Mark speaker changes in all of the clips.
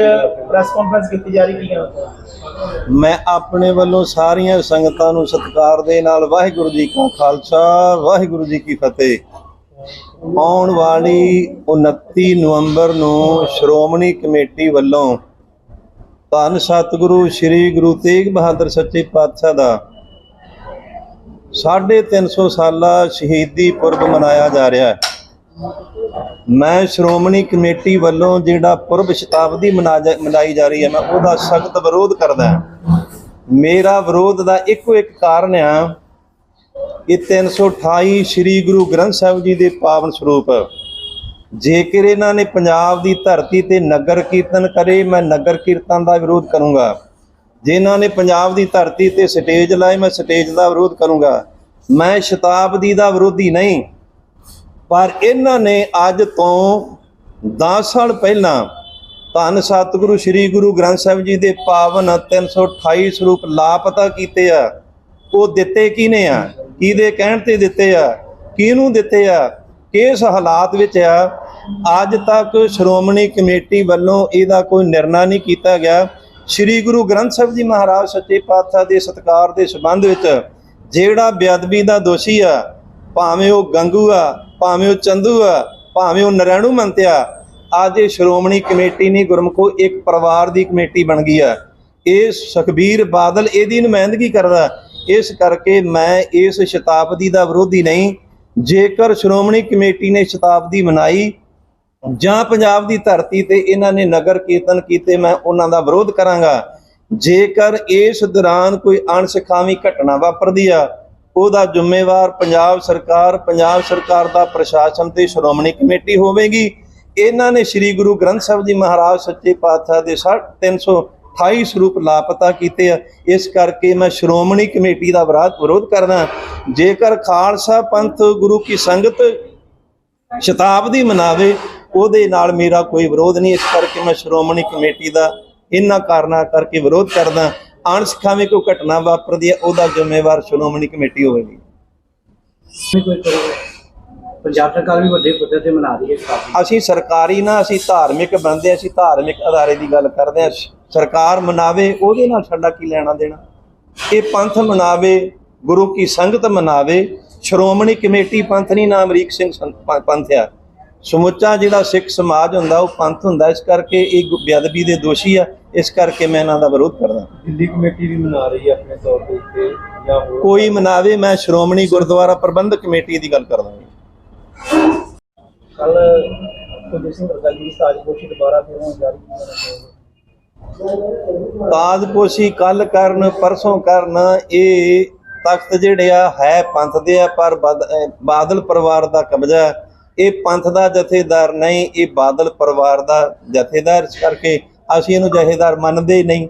Speaker 1: Press conference ਕੀਤੀ ਜਾ ਰਹੀ ਹੈ
Speaker 2: ਮੈਂ ਆਪਣੇ ਵੱਲੋਂ ਸਾਰੀਆਂ ਸੰਗਤਾਂ ਨੂੰ ਸਤਿਕਾਰ ਦੇ ਨਾਲ ਵਾਹਿਗੁਰੂ ਜੀ ਕਾ ਖਾਲਸਾ, ਵਾਹਿਗੁਰੂ ਜੀ ਕੀ ਫਤਿਹ। ਆਉਣ ਵਾਲੀ 29 ਨਵੰਬਰ ਨੂੰ ਸ਼੍ਰੋਮਣੀ ਕਮੇਟੀ ਵੱਲੋਂ ਧੰਨ ਸਤਿਗੁਰੂ ਸ੍ਰੀ ਗੁਰੂ ਤੇਗ ਬਹਾਦਰ ਸੱਚੇ ਪਾਤਸ਼ਾਹ ਦਾ 350 ਸਾਲਾ ਸ਼ਹੀਦੀ ਪੁਰਬ ਮਨਾਇਆ ਜਾ ਰਿਹਾ ਹੈ। ਮੈਂ ਸ਼੍ਰੋਮਣੀ ਕਮੇਟੀ ਵੱਲੋਂ ਜਿਹੜਾ ਪੁਰਬ ਸ਼ਤਾਬਦੀ ਮਨਾ ਜਾ- ਮਨਾਈ ਜਾ ਰਹੀ ਹੈ, ਮੈਂ ਉਹਦਾ ਸਖਤ ਵਿਰੋਧ ਕਰਦਾ ਹਾਂ। ਮੇਰਾ ਵਿਰੋਧ ਦਾ ਇੱਕੋ ਇੱਕ ਕਾਰਨ ਆ ਕਿ 328 ਸ੍ਰੀ ਗੁਰੂ ਗ੍ਰੰਥ ਸਾਹਿਬ ਜੀ ਦੇ ਪਾਵਨ ਸਰੂਪ, ਜੇਕਰ ਇਹਨਾਂ ਨੇ ਪੰਜਾਬ ਦੀ ਧਰਤੀ ਤੇ ਨਗਰ ਕੀਰਤਨ ਕਰੇ, ਮੈਂ ਨਗਰ ਕੀਰਤਨ ਦਾ ਵਿਰੋਧ ਕਰੂੰਗਾ। ਜੇ ਇਹਨਾਂ ਨੇ ਪੰਜਾਬ ਦੀ ਧਰਤੀ ਤੇ ਸਟੇਜ ਲਾਏ, ਮੈਂ ਸਟੇਜ ਦਾ ਵਿਰੋਧ ਕਰੂੰਗਾ। ਮੈਂ ਸ਼ਤਾਬਦੀ ਦਾ ਵਿਰੋਧੀ ਨਹੀਂ। ਪਰ ਇਹਨਾਂ ਨੇ ਅੱਜ ਤੋਂ 10 ਸਾਲ ਪਹਿਲਾਂ ਧੰਨ ਸਤਿਗੁਰੂ ਸ੍ਰੀ ਗੁਰੂ ਗ੍ਰੰਥ ਸਾਹਿਬ ਜੀ ਦੇ ਪਾਵਨ 328 ਸਰੂਪ ਲਾਪਤਾ ਕੀਤੇ ਆ। ਉਹ ਦਿੱਤੇ ਕਿਹਨੇ ਆ? ਕਿਹਦੇ ਕਹਿਣ ਤੇ ਦਿੱਤੇ ਆ? ਕਿਹਨੂੰ ਦਿੱਤੇ ਆ? ਕਿਸ ਹਾਲਾਤ ਵਿੱਚ ਆ? ਅੱਜ ਤੱਕ ਸ਼੍ਰੋਮਣੀ ਕਮੇਟੀ ਵੱਲੋਂ ਇਹਦਾ ਕੋਈ ਨਿਰਣਾ ਨਹੀਂ ਕੀਤਾ ਗਿਆ। ਸ੍ਰੀ ਗੁਰੂ ਗ੍ਰੰਥ ਸਾਹਿਬ ਜੀ ਮਹਾਰਾਜ ਸੱਚੇ ਪਾਤਸ਼ਾਹ ਦੇ ਸਤਕਾਰ ਦੇ ਸੰਬੰਧ ਵਿੱਚ ਜਿਹੜਾ ਬੇਅਦਬੀ ਦਾ ਦੋਸ਼ੀ ਆ, ਭਾਵੇਂ ਉਹ ਗੰਗੂ ਆ ਭਾਵੇਂ ਉਹ ਚੰਦੂ ਆ, ਭਾਵੇਂ ਉਹ ਨਰੈਣੂ ਮੰਤਿਆ ਅੱਜ ਇਹ ਸ਼੍ਰੋਮਣੀ ਕਮੇਟੀ ਨਹੀਂ ਗੁਰਮਖੋ ਇੱਕ ਪਰਿਵਾਰ ਦੀ ਕਮੇਟੀ ਬਣ ਗਈ ਆ। ਇਹ ਸੁਖਬੀਰ ਬਾਦਲ ਇਹਦੀ ਨੁਮਾਇੰਦਗੀ ਕਰਦਾ ਇਸ ਕਰਕੇ ਮੈਂ ਇਸ ਸ਼ਤਾਬਦੀ ਦਾ ਵਿਰੋਧੀ ਨਹੀਂ। ਜੇਕਰ ਸ਼੍ਰੋਮਣੀ ਕਮੇਟੀ ਨੇ ਸ਼ਤਾਬਦੀ ਮਨਾਈ ਜਾਂ ਪੰਜਾਬ ਦੀ ਧਰਤੀ ਤੇ ਇਹਨਾਂ ਨੇ ਨਗਰ ਕੀਰਤਨ ਕੀਤੇ, ਮੈਂ ਉਹਨਾਂ ਦਾ ਵਿਰੋਧ ਕਰਾਂਗਾ। ਜੇਕਰ ਇਸ ਦੌਰਾਨ ਕੋਈ ਅਣਸਖਾਵੀ ਘਟਨਾ ਵਾਪਰਦੀ ਆ ਉਹਦਾ ਜ਼ਿੰਮੇਵਾਰ ਪੰਜਾਬ ਸਰਕਾਰ ਪੰਜਾਬ ਸਰਕਾਰ ਦਾ ਪ੍ਰਸ਼ਾਸਨ ਤੇ ਸ਼੍ਰੋਮਣੀ ਕਮੇਟੀ ਹੋਵੇਗੀ। ਇਹਨਾਂ ਨੇ ਸ੍ਰੀ ਗੁਰੂ ਗ੍ਰੰਥ ਸਾਹਿਬ ਜੀ ਮਹਾਰਾਜ ਸੱਚੇ ਪਾਤਸ਼ਾਹ ਦੇ 328 ਸਰੂਪ ਲਾਪਤਾ ਕੀਤੇ ਆ। ਇਸ ਕਰਕੇ ਮੈਂ ਸ਼੍ਰੋਮਣੀ ਕਮੇਟੀ ਦਾ ਵਿਰਾਧ ਵਿਰੋਧ ਕਰਦਾ ਜੇਕਰ ਖਾਲਸਾ ਪੰਥ ਗੁਰੂ ਕੀ ਸੰਗਤ ਸ਼ਤਾਬਦੀ ਮਨਾਵੇ, ਉਹਦੇ ਨਾਲ ਮੇਰਾ ਕੋਈ ਵਿਰੋਧ ਨਹੀਂ। ਇਸ ਕਰਕੇ ਮੈਂ ਸ਼੍ਰੋਮਣੀ ਕਮੇਟੀ ਦਾ ਇਹਨਾਂ ਕਾਰਨਾਂ ਕਰਕੇ ਵਿਰੋਧ ਕਰਦਾ ਅਣਸਖਾਵੀ ਕੋਈ ਘਟਨਾ ਵਾਪਰਦੀ ਹੈ ਉਹਦਾ ਜ਼ਿੰਮੇਵਾਰ ਸ਼੍ਰੋਮਣੀ ਕਮੇਟੀ ਹੋਵੇਗੀ।
Speaker 1: ਪੰਜਾਬ ਸਰਕਾਰ ਵੀ ਵੱਡੇ ਪੱਧਰ ਤੇ ਮਨਾ ਰਹੀ ਹੈ
Speaker 2: ਅਸੀਂ ਸਰਕਾਰੀ ਨਾ ਅਸੀਂ ਧਾਰਮਿਕ ਬੰਦੇ ਅਸੀਂ ਧਾਰਮਿਕ ਅਦਾਰੇ ਦੀ ਗੱਲ ਕਰਦੇ ਹਾਂ। ਸਰਕਾਰ ਮਨਾਵੇ ਉਹਦੇ ਨਾਲ ਸਾਡਾ ਕੀ ਲੈਣਾ ਦੇਣਾ? ਇਹ ਪੰਥ ਮਨਾਵੇ ਗੁਰੂ ਕੀ ਸੰਗਤ ਮਨਾਵੇ ਸ਼੍ਰੋਮਣੀ ਕਮੇਟੀ ਪੰਥ ਨਹੀਂ ਨਾ ਅਮਰੀਕ ਸਿੰਘ ਪੰਥ ਆ। ਸਮੁੱਚਾ ਜਿਹੜਾ ਸਿੱਖ ਸਮਾਜ ਹੁੰਦਾ ਉਹ ਪੰਥ ਹੁੰਦਾ। ਇਸ ਕਰਕੇ ਇਹ ਬੇਅਦਬੀ ਦੇ ਦੋਸ਼ੀ ਆ। ਇਸ ਕਰਕੇ ਮੈਂ ਇਹਨਾਂ ਦਾ ਵਿਰੋਧ ਕਰਦਾ।
Speaker 1: ਦਿੱਲੀ ਕਮੇਟੀ ਵੀ ਮਨਾ ਰਹੀ ਹੈ ਆਪਣੇ ਤੌਰ ਤੇ ਇੱਥੇ ਜਾਂ ਹੋਰ
Speaker 2: ਕੋਈ ਮਨਾਵੇ ਮੈਂ ਸ਼੍ਰੋਮਣੀ ਗੁਰਦੁਆਰਾ ਪ੍ਰਬੰਧਕ ਕਮੇਟੀ ਦੀ ਗੱਲ ਕਰਦਾ ਹਾਂ।
Speaker 1: ਕੱਲ ਕੁਲਦੀਪ ਸਿੰਘ ਰਜ਼ਾਈ ਦੀ ਸਾਜ਼ਿਸ਼ ਦੁਬਾਰਾ ਫਿਰ ਹੁਣ ਜਾਰੀ ਕੀਤੀ
Speaker 2: ਤਾਜਪੋਸ਼ੀ ਕੱਲ ਕਰਨ ਪਰਸੋਂ ਕਰਨ ਇਹ ਤਖਤ ਜਿਹੜੇ ਆ ਹੈ ਪੰਥ ਦੇ ਆ ਪਰ ਬਾਦਲ ਪਰਿਵਾਰ ਦਾ ਕਬਜ਼ਾ। ਇਹ ਪੰਥ ਦਾ ਜਥੇਦਾਰ ਨਹੀਂ ਇਹ ਬਾਦਲ ਪਰਿਵਾਰ ਦਾ ਜਥੇਦਾਰ। ਇਸ ਕਰਕੇ ਅਸੀਂ ਇਹਨੂੰ ਜਥੇਦਾਰ ਮੰਨਦੇ ਨਹੀਂ।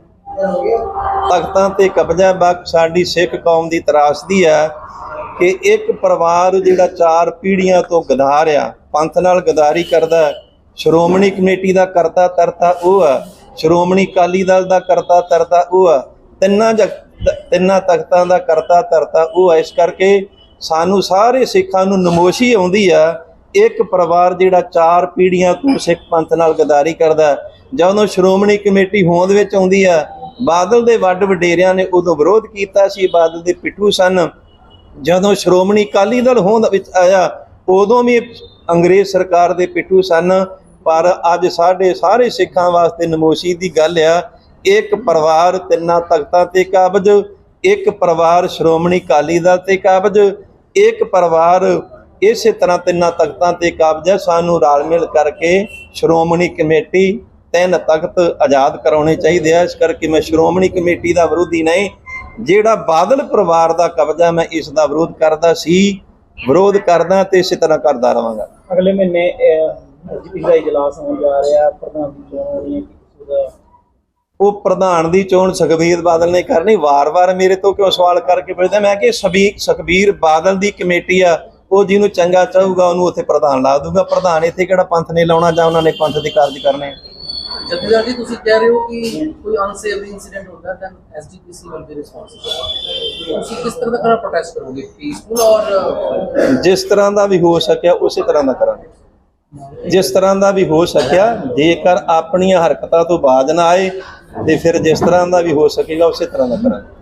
Speaker 2: ਤਖਤਾਂ ਤੇ ਕਬਜ਼ਾ ਬਖ ਸਾਡੀ ਸਿੱਖ ਕੌਮ ਦੀ ਤਰਾਸਦੀ ਆ ਕਿ ਇੱਕ ਪਰਿਵਾਰ ਜਿਹੜਾ ਚਾਰ ਪੀੜ੍ਹੀਆਂ ਤੋਂ ਗਦਾਰ ਆ, ਪੰਥ ਨਾਲ ਗਦਾਰੀ ਕਰਦਾ ਸ਼੍ਰੋਮਣੀ ਕਮੇਟੀ ਦਾ ਕਰਤਾ ਤਰਤਾ ਉਹ ਆ ਸ਼੍ਰੋਮਣੀ ਅਕਾਲੀ ਦਲ ਦਾ ਕਰਤਾ ਤਰਤਾ ਉਹ ਆ ਤਿੰਨਾਂ ਜਗ- ਤਿੰਨਾਂ ਤਖਤਾਂ ਦਾ ਕਰਤਾ ਤਰਤਾ ਉਹ ਆ ਇਸ ਕਰਕੇ ਸਾਨੂੰ ਸਾਰੇ ਸਿੱਖਾਂ ਨੂੰ ਨਮੋਸ਼ੀ ਆਉਂਦੀ ਆ ਇੱਕ ਪਰਿਵਾਰ ਜਿਹੜਾ ਚਾਰ ਪੀੜ੍ਹੀਆਂ ਤੋਂ ਸਿੱਖ ਪੰਥ ਨਾਲ ਗਦਾਰੀ ਕਰਦਾ ਜਦੋਂ ਸ਼੍ਰੋਮਣੀ ਕਮੇਟੀ ਹੋਂਦ ਵਿੱਚ ਆਉਂਦੀ ਆ ਬਾਦਲ ਦੇ ਵੱਡ ਵਡੇਰਿਆਂ ਨੇ ਉਦੋਂ ਵਿਰੋਧ ਕੀਤਾ ਸੀ, ਬਾਦਲ ਦੇ ਪਿੱਟੂ ਸਨ। ਜਦੋਂ ਸ਼੍ਰੋਮਣੀ ਅਕਾਲੀ ਦਲ ਹੋਂਦ ਵਿੱਚ ਆਇਆ, ਉਦੋਂ ਵੀ ਅੰਗਰੇਜ਼ ਸਰਕਾਰ ਦੇ ਪਿੱਠੂ ਸਨ। ਪਰ ਅੱਜ ਸਾਡੇ ਸਾਰੇ ਸਿੱਖਾਂ ਵਾਸਤੇ ਨਮੋਸ਼ੀ ਦੀ ਗੱਲ ਆ, ਇੱਕ ਪਰਿਵਾਰ ਤਿੰਨਾਂ ਤਖਤਾਂ ਤੇ ਕਾਬਜ, ਇੱਕ ਪਰਿਵਾਰ ਸ਼੍ਰੋਮਣੀ ਅਕਾਲੀ ਦਲ ਤੇ ਕਾਬਜ, ਇੱਕ ਪਰਿਵਾਰ ਇਸੇ ਤਰ੍ਹਾਂ ਤਿੰਨਾਂ ਤਖਤਾਂ ਤੇ ਕਾਬਜ ਹੈ ਸਾਨੂੰ ਰਲ ਮਿਲ ਕਰਕੇ ਸ਼੍ਰੋਮਣੀ ਕਮੇਟੀ ਤਿੰਨ ਤਖਤ ਆਜ਼ਾਦ ਕਰਾਉਣੇ ਚਾਹੀਦੇ ਆ। ਇਸ ਕਰਕੇ ਮੈਂ ਸ਼੍ਰੋਮਣੀ ਕਮੇਟੀ ਦਾ ਵਿਰੋਧੀ ਨਹੀਂ ਜਿਹੜਾ ਬਾਦਲ ਪਰਿਵਾਰ ਦਾ ਕਬਜ਼ਾ ਮੈਂ ਇਸ ਦਾ ਵਿਰੋਧ ਕਰਦਾ ਸੀ ਵਿਰੋਧ ਕਰਦਾ ਤੇ ਇਸੇ ਤਰ੍ਹਾਂ ਕਰਦਾ ਰਵਾਂਗਾ
Speaker 1: ਅਗਲੇ ਮਹੀਨੇ ਜੀਪੀ ਦਾ ਇਜਲਾਸ ਹੋਣ ਜਾ ਰਿਹਾ ਪ੍ਰਧਾਨ ਦੀ ਚੋਣ ਹੋਣੀ ਹੈ
Speaker 2: ਉਹ ਪ੍ਰਧਾਨ ਦੀ ਚੋਣ ਸੁਖਬੀਰ ਬਾਦਲ ਨੇ ਕਰਨੀ ਵਾਰ-ਵਾਰ ਮੇਰੇ ਤੋਂ ਕਿਉਂ ਸਵਾਲ ਕਰਕੇ ਪੁੱਛਦਾ ਮੈਂ ਕਿ ਸਬੀ ਸੁਖਬੀਰ ਬਾਦਲ ਦੀ ਕਮੇਟੀ ਆ ਉਹ ਜਿਹਨੂੰ ਚੰਗਾ ਚਾਹੂਗਾ ਉਹਨੂੰ ਉੱਥੇ ਪ੍ਰਧਾਨ ਲਾ ਦੂਗਾ। ਪ੍ਰਧਾਨ ਇੱਥੇ ਕਿਹੜਾ ਪੰਥ ਨੇ ਲਾਉਣਾ ਜਾਂ ਉਹਨਾਂ ਨੇ ਪੰਥ ਦੇ ਕਾਰਜ ਕਰਨੇ?
Speaker 3: ਜਥੇਦਾਰ ਜੀ ਤੁਸੀਂ ਕਹਿ ਰਹੇ ਹੋ ਕਿ ਕੋਈ ਅਨਸੇਵਰੀ ਇਨਸੀਡੈਂਟ ਹੁੰਦਾ ਤਾਂ ਐਸਜੀਪੀਸੀ ਵਿਲ ਬੀ ਰਿਸਪੌਂਸਿਬਲ ਤੁਸੀਂ ਕਿਸ ਤਰ੍ਹਾਂ ਦਾ ਖਰਾ ਪ੍ਰੋਟੈਸਟ ਕਰੋਗੇ ਪੀਸਫੁਲ ਔਰ
Speaker 2: ਜਿਸ ਤਰ੍ਹਾਂ ਦਾ ਵੀ ਹੋ ਸਕਿਆ, ਉਸੇ ਤਰ੍ਹਾਂ ਦਾ ਕਰਾਂਗੇ। ਜਿਸ ਤਰ੍ਹਾਂ ਦਾ ਵੀ ਹੋ ਸਕਿਆ, ਜੇਕਰ ਆਪਣੀਆਂ ਹਰਕਤਾਂ ਤੋਂ ਬਾਜ ਨਾ ਆਏ, ਤੇ ਫਿਰ ਜਿਸ ਤਰ੍ਹਾਂ ਦਾ ਵੀ ਹੋ ਸਕੇਗਾ, ਉਸੇ ਤਰ੍ਹਾਂ ਦਾ ਕਰਾਂਗੇ।